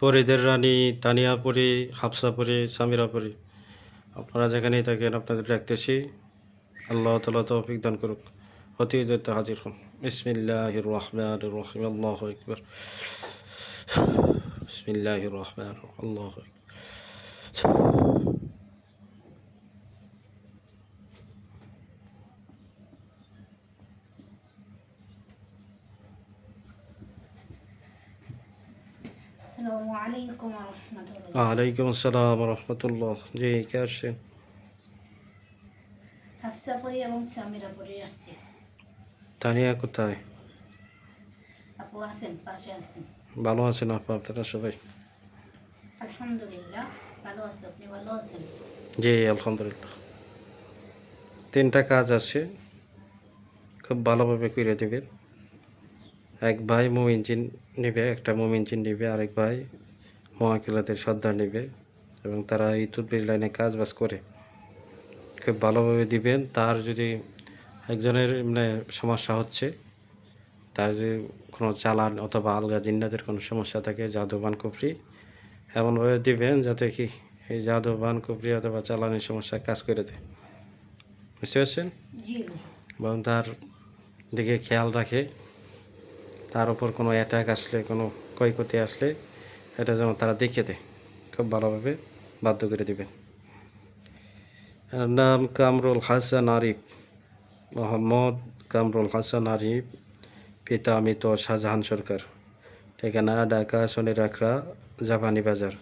পরিদের রানী তানিয়াপুরি হাফসাপুরি সামিরাপুরি আপনারা যেখানেই থাকেন, আপনাদের ডাকতেছি। আল্লাহ তালা তৌফিক দান করুক। অতি দত্ত হাজির হন। বিসমিল্লাহ রহমান রহিম। আল্লাহ একবার বিসমিল্লাহ রহমান আল্লাহ আসসালামু আলাইকুম আসসালাম রহমতুল্লাহ। জি কে এবং আসছি। তানিয়া কোথায়? আপু আছেন পাশে আছেন। ভালো আছেন আপা আপনারা সবাই? আলহামদুলিল্লাহ ভালো আছে আপনি ভালো আছেন? জি আলহামদুলিল্লাহ। তিনটা কাজ আছে খুব ভালোভাবে করে দেবেন। এক ভাই মো ইঞ্জিন নেবে একটা মোম ইঞ্জিন নেবে আরেক ভাই মহাকিলাদের সর্দার নেবে এবং তারা এই তুদবির লাইনে কাজ বাজ করে। খুব ভালোভাবে দিবেন। তার যদি একজনের মানে সমস্যা হচ্ছে তার যদি কোনো চালান অথবা আলগা জিন্নাদের কোনো সমস্যা থাকে জাদুবান কুফরি এমনভাবে দিবেন যাতে কি এই জাদুবান কুফরি অথবা চালানের সমস্যা কাজ করে দেয়। বুঝতে পারছেন? এবং তার দিকে খেয়াল রাখে। তার উপর কোনো অ্যাটাক আসলে, কোনো ক্ষয়ক্ষতি আসলে, এটা যেন তারা দেখে দেয়। খুব ভালোভাবে বাধ্য করে দেবেন নাম কামরুল হাসান আরিফ। মোহাম্মদ কামরুল হাসান আরিফ, পিতা মৃত শাহজাহান সরকার। ঠিকানা ঢাকা শনি রাখরা জাপানি বাজার।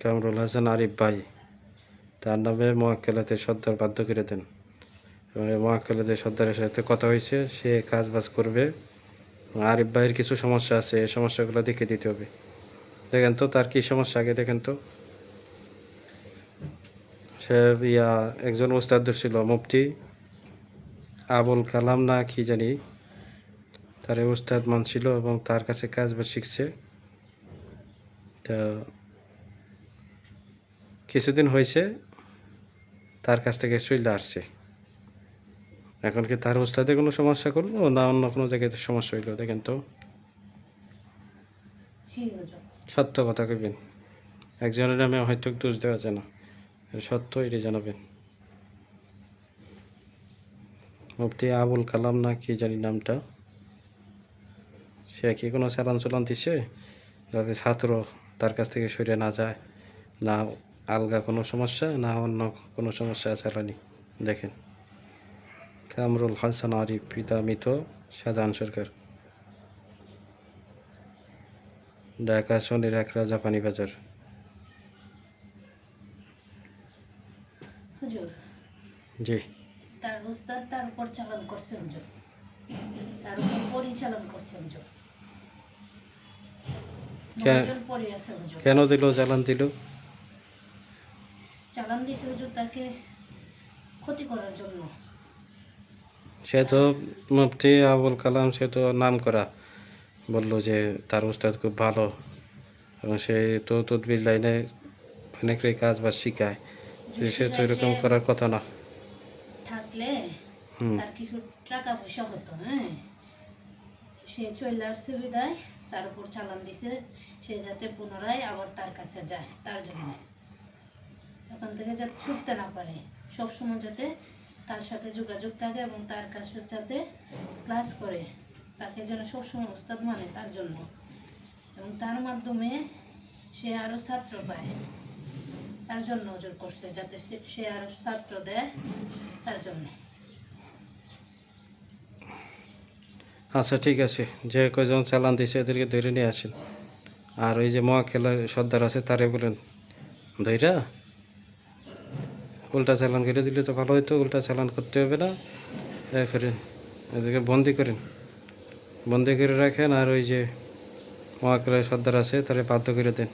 কামরুল হাসান আরিফ ভাই, তার নামে মহাক্কেলাতে সর্দার বাধ্য করে দেন। এবং এই মহাক্কেলাতে সর্দারের সাথে কথা হয়েছে, সে কাজ বাজ করবে। আরিফ ভাইয়ের কিছু সমস্যা আছে, এই সমস্যাগুলো দেখে দিতে হবে। দেখেন তো, তার কি সমস্যা আগে দেখেন তো। সে ইয়া, একজন উস্তাদ ছিল, মুফতি। আবুল কালাম না কি জানি, তার এই উস্তাদ মানছিল এবং তার কাছে কাজ বা শিখছে। তা কিছুদিন হয়েছে, তার কাছ থেকে চলে আসছে। এখন কি তার উস্তাদে কোনো সমস্যা করল না অন্য কোনো জায়গায় সমস্যা হইল, দেখেন তো? সত্য কথা কইবেন। একজনের নামে হয়তো দোষ দেওয়া যায় না। সত্য এটি জানাবেন। মুফতি আবুল কালাম না কি জানি নামটা? সে কি কোনো চালান চলান দিচ্ছে যাতে ছাত্র তার কাছ থেকে সরে না যায়। না আলগা কোনো সমস্যা, না অন্য কোনো সমস্যা চালানি দেখেন। কামরুল হাসান আরিফ পিতা মৃত শাহজাহান সরকার। ঢাকা শনির একরা জাপানি বাজার। জি। তার উস্তাদ তার উপর চালান করছে তার উপর পরিচালন করছে কেন দিল জ্বালান দিল? চালান হুজুর তাকে ক্ষতি করার জন্য। সে তো মুফতি আবুল কালাম সে তো নাম করা বলল যে তার উস্তাদ খুব ভালো। এবং সে তো তদবির লাইনে অনেকেরই কাজ বাজ শিখায়। সে তো এরকম করার কথা না। থাকলে হুম। তার কিছু টাকা পয়সা হতো হ্যাঁ। সে চলে আসছে বিদায় তার উপর চালান দিছে। সে যাতে পুনরায় আবার তার কাছে যায় তার জন্য। ওখান থেকে যাতে ছুটতে না পারে সবসময় যাতে তার সাথে যোগাযোগ থাকে এবং তার কাছে যাতে ক্লাস করে, তাকে যেন সবসময় উস্তাদ মানে তার জন্য। এবং তার মাধ্যমে সে আরও ছাত্র পায়, তার জন্য ওজোর করছে, যাতে সে- আরও ছাত্র দেয় তার জন্য। আচ্ছা ঠিক আছে। যে কয়জন চালান দিছে এদেরকে ধরে নিয়ে আসেন। আর ওই যে মহা খেলার সর্দার আছে, তারে বলেন। ধৈরা উল্টা চালান করে দিলে তো ভালো হতো উল্টা চালান করতে হবে না। এ করেন এদেরকে বন্দি করেন। বন্দি করে রাখেন আর ওই যে মহাকেলার সর্দার আছে তারে বাধ্য করে দেন।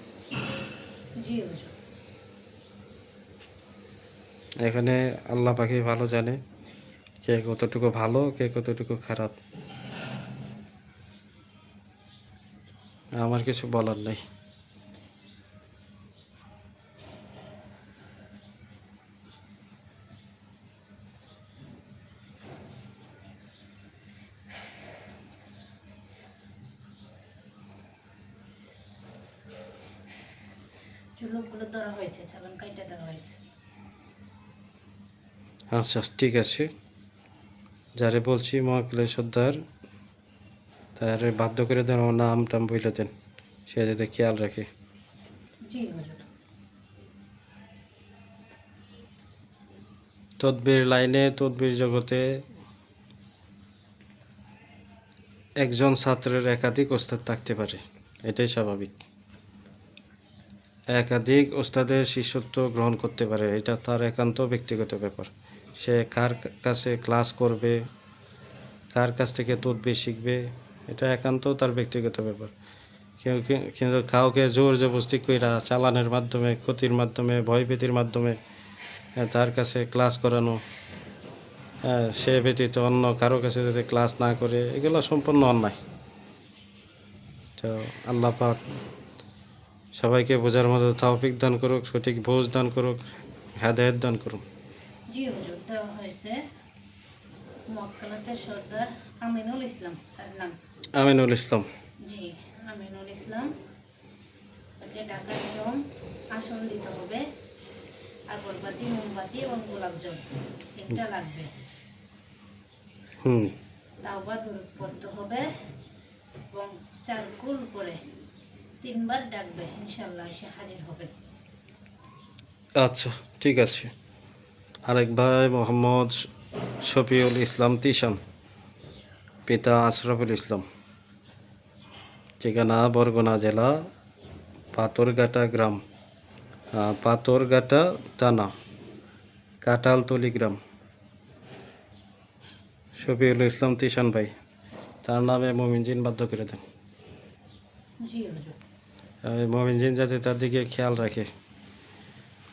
এখানে আল্লাহ পাখি ভালো জানে কে কতটুকু ভালো কে কতটুকু খারাপ। আমার কিছু বলার নেই। চুলগুলো ধরা হয়েছে চালান কাইটা দেওয়া হয়েছে। আচ্ছা ঠিক আছে। যারে বলছি মহাকালের সর্দার তারে বাধ্য করে দেন আমার নাম টাম বইলে দেন। সে যাতে খেয়াল রাখে। তদবির লাইনে তদবির জগতে একজন ছাত্রের একাধিক ওস্তাদ থাকতে পারে। এটাই স্বাভাবিক। একাধিক ওস্তাদের শিষ্যত্ব গ্রহণ করতে পারে। এটা তার একান্ত ব্যক্তিগত ব্যাপার। সে কার কাছে ক্লাস করবে, কার কাছ থেকে তদবির শিখবে, এটা একান্ত তার ব্যক্তিগত ব্যাপার। কেউ কিন্তু কাউকে জোর জবরদস্তি কইরা চালানের মাধ্যমে, ক্ষতির মাধ্যমে, ভয়ভীতির মাধ্যমে তার কাছে ক্লাস করানো সে ব্যতীত অন্য কারও কাছে যাতে ক্লাস না করে, এগুলো সম্পূর্ণ অন্যায়। তো আল্লাহ পাক সবাইকে বোঝার মতো তাওফিক দান করুক সঠিক বোঝ দান করুক হেদায়ত দান করুক। জি হুজুর দেওয়া হয়েছে মক্কালাতের সর্দার আমিনুল ইসলাম তার নাম। আমিনুল ইসলাম। জি আমিনুল ইসলাম তাকে ডাকার নিয়ম আসন দিতে হবে। আগরবাতি মোমবাতি এবং গোলাপ জল তিনটা লাগবে। হুম। তাওবা দূর পড়তে হবে এবং চারকুল করে তিনবার ডাকবে ইনশাল্লাহ এসে হাজির হবে। আচ্ছা ঠিক আছে। আরেক ভাই মোহাম্মদ শফিউল ইসলাম তিশান পিতা আশরাফুল ইসলাম। ঠিকানা বরগুনা জেলা পাথরঘাটা গ্রাম। পাথরঘাটা থানা কাটালতলি গ্রাম। শফিউল ইসলাম তিশান ভাই তার নামে মমিনজিন বাধ্য করে দেন। জি এই মমিনজিন যাতে তার দিকে খেয়াল রাখে।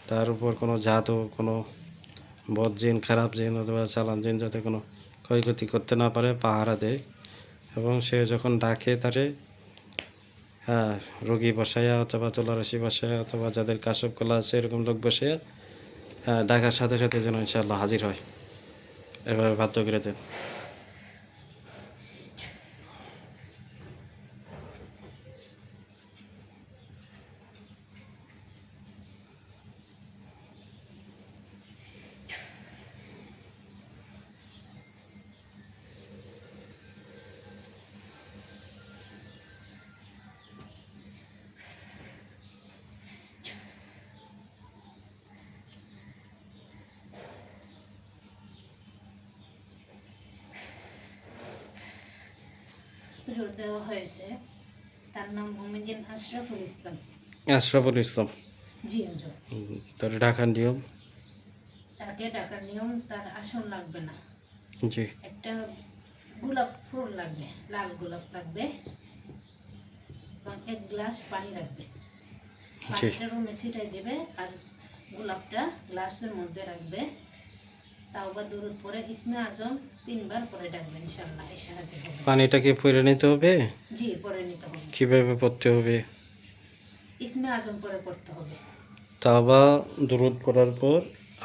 তার উপর কোনো জাদু, কোনো বদ জিন, খারাপ জিন অথবা চালান জিন যাতে কোনো ক্ষয়ক্ষতি করতে না পারে, পাহারা দেয়। এবং সে যখন ডাকে তারে হ্যাঁ রোগী বসাইয়া অথবা তুলারাশি বসাইয়া অথবা যাদের কাশব কলা আছে, এরকম লোক বসাইয়া হ্যাঁ ডাকার সাথে সাথে যেন ইনশাআল্লাহ হাজির হয়। এভাবে বাধ্য করে দেন। হুজুর দেওয়া হয়েছে। তার নাম মোহাম্মদিন আশরাফুল ইসলাম। আশরাফুল ইসলাম। জি হুজুর তার ডাকার নিয়ম? তাকে ডাকার নিয়ম তার আসন লাগবে না। জি। একটা গোলাপ ফুল লাগবে লাল গোলাপ লাগবে। এবং এক গ্লাস পানি লাগবে। পানিটা রুমে ছিটাই দেবে আর গোলাপটা গ্লাসের মধ্যে রাখবে। পরে ইসমে আজম তিনবার পরে হবে পানিটাকে পরে নিতে হবে? জি পরে নিতে হবে। কীভাবে পড়তে হবে? ইসমে আজম পরে পড়তে হবে। তাবা দুরুদ পড়ার পর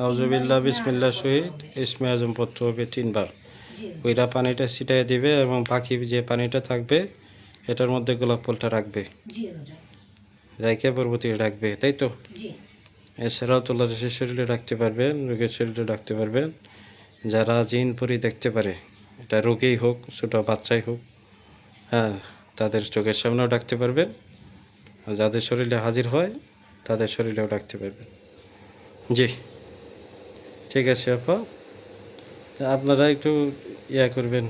আউজবিল্লা বিসমিল্লা সহিত ইসমে আজম পড়তে হবে তিনবার। ওইটা পানিটা ছিটাই দিবে এবং বাকি যে পানিটা থাকবে এটার মধ্যে গোলাপ ফুলটা রাখবে। জি পরবর্তী রাখবে তাই তো? জি। এছাড়াও তুলাদেশের শরীরে রাখতে পারবেন, রোগের শরীরে রাখতে পারবেন। যারা জিন পরি দেখতে পারে, এটা রোগেই হোক, ছোটো বাচ্চাই হোক হ্যাঁ তাদের চোখের সামনেও ডাকতে পারবেন। আর যাদের শরীরে হাজির হয়, তাদের শরীরেও ডাকতে পারবেন। জি, ঠিক আছে আপা। আপনারা একটু ইয়া করবেন,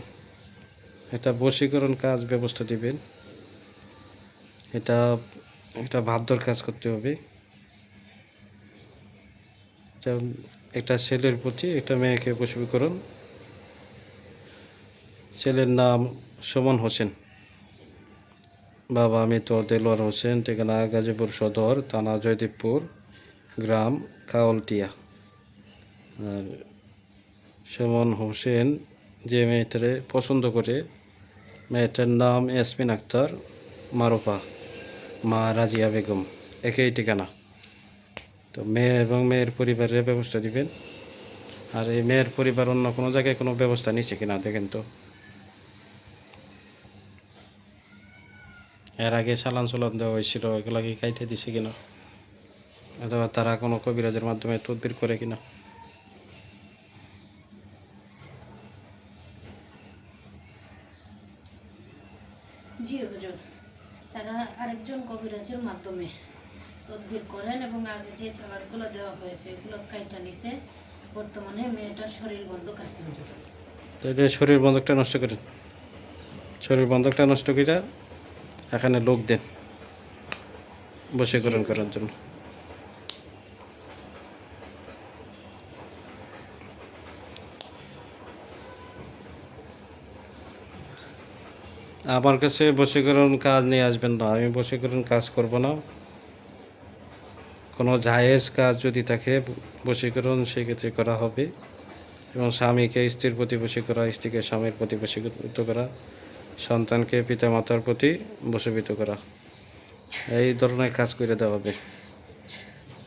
একটা বশীকরণ কাজ ব্যবস্থা দিবেন। এটা একটা ভাদ্যর কাজ করতে হবে। একটা ছেলের প্রতি একটা মেয়েকে বশীকরণ ছেলের নাম সুমন হোসেন। বাবা আমি তো দেলোয়ার হোসেন, ঠিকানা গাজীপুর সদর, থানা জয়দীপপুর গ্রাম কাউলটিয়া আর সুমন হোসেন যে মেয়েটারে পছন্দ করে, মেয়েটার নাম ইয়াসমিন আক্তার, মারুফা, মা রাজিয়া বেগম, একই ঠিকানা। তো মেয়ে এবং মেয়ের পরিবারের ব্যবস্থা দিবেন আর এই মেয়ের পরিবার অন্য কোনো জায়গায় কোনো ব্যবস্থা নিচ্ছে কিনা দেখেন তো। এর আগে চালান চলান দেওয়া হয়েছিল, এগুলা কি কাইটে দিছে কিনা? অথবা তারা কোনো কবিরাজের মাধ্যমে তদবির করে কিনা? জি তারা আরেকজন কবিরাজের মাধ্যমে তদবির করেন এবং আগে যে চালানগুলো দেওয়া হয়েছে, এগুলো কাইটা নিছে। বর্তমানে মেয়েটার শরীর বন্ধ আছে তাহলে শরীর বন্ধকটা নষ্ট করেন। শরীর বন্ধকটা নষ্ট করে এখানে লোক দেন। বশীকরণ করার জন্য। আমার কাছে বশীকরণ কাজ নিয়ে আসবেন না। আমি বশীকরণ কাজ করব না। কোনো জায়েজ কাজ যদি থাকে বশীকরণ, সেক্ষেত্রে করা হবে। এবং স্বামীকে স্ত্রীর প্রতি বশী করা স্ত্রীকে স্বামীর প্রতি বশীভূত করা, সন্তানকে পিতা মাতার প্রতি বশীভূত করা। এই ধরনের কাজ করে দেওয়া হবে।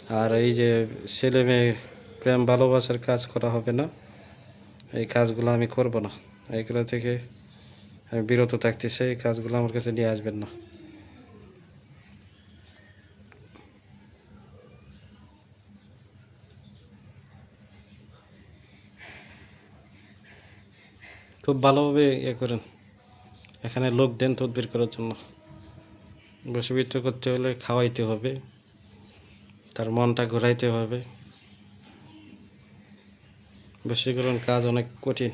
আর এই যে ছেলে মেয়ে প্রেম ভালোবাসার কাজ করা হবে না, এই কাজগুলো আমি করব না। এইগুলো থেকে আমি বিরত থাকতেছি এই কাজগুলো আমার কাছে নিয়ে আসবেন না। খুব ভালোভাবে ইয়ে করেন। এখানে লোক দেন তদবির করার জন্য। বসবিত্র করতে হলে খাওয়াইতে হবে। তার মনটা ঘোরাইতে হবে। বশীকরণ কাজ অনেক কঠিন।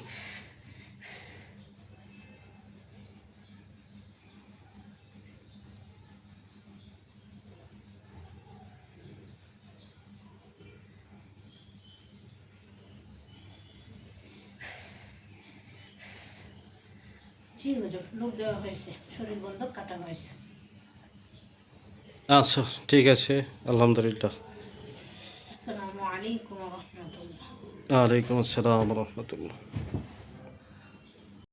জি হুজুর লোক দেওয়া হয়েছে শরীর বন্ধ কাটানো হয়েছে। আচ্ছা ঠিক আছে আলহামদুলিল্লাহ। আসসালামু আলাইকুম রহমতুল্লাহ। ওয়ালাইকুম আসসালাম রহমতুল্লাহ।